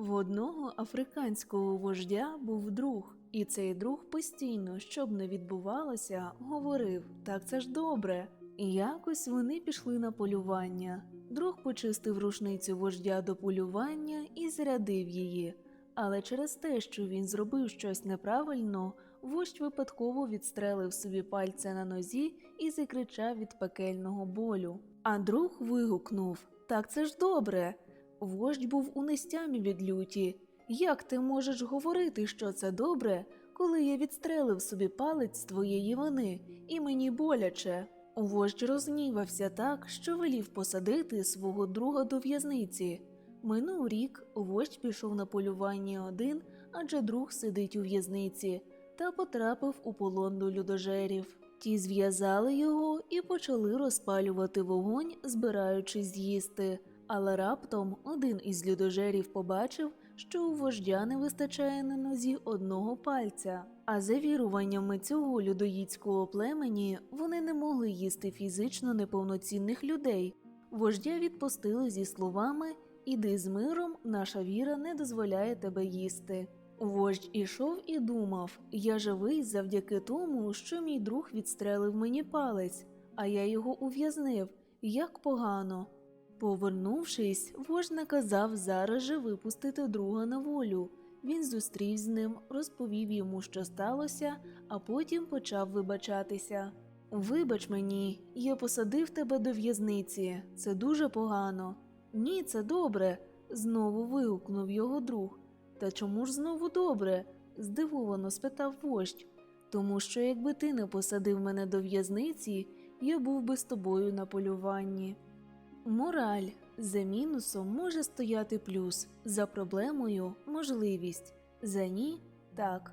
В одного африканського вождя був друг, і цей друг постійно, щоб не відбувалося, говорив: так це ж добре. І якось вони пішли на полювання. Друг почистив рушницю вождя до полювання і зарядив її. Але через те, що він зробив щось неправильно, вождь випадково відстрелив собі пальця на нозі і закричав від пекельного болю. А друг вигукнув: Так це ж добре. Вождь був у нестямі від люті. Як ти можеш говорити, що це добре, коли я відстрелив собі палець з твоєї вини, і мені боляче? Вождь рознівався так, що велів посадити свого друга до в'язниці. Минув рік, вождь пішов на полювання один, адже друг сидить у в'язниці, та потрапив у полон до людожерів. Ті зв'язали його і почали розпалювати вогонь, збираючись з'їсти. Але раптом один із людожерів побачив, що у вождя не вистачає на нозі одного пальця. А за віруваннями цього людоїдського племені вони не могли їсти фізично неповноцінних людей. Вождя відпустили зі словами Іди з миром, наша віра не дозволяє тебе їсти. Вождь ішов і думав: я живий завдяки тому, що мій друг відстрелив мені палець, а я його ув'язнив. Як погано. Повернувшись, вождь наказав зараз же випустити друга на волю. Він зустрів з ним, розповів йому, що сталося, а потім почав вибачатися. Вибач мені, я посадив тебе до в'язниці. Це дуже погано. Ні, це добре. знову вигукнув його друг. Та чому ж знову добре? здивовано спитав вождь. Тому що якби ти не посадив мене до в'язниці, я був би з тобою на полюванні. Мораль за мінусом може стояти плюс, за проблемою можливість, за ні так.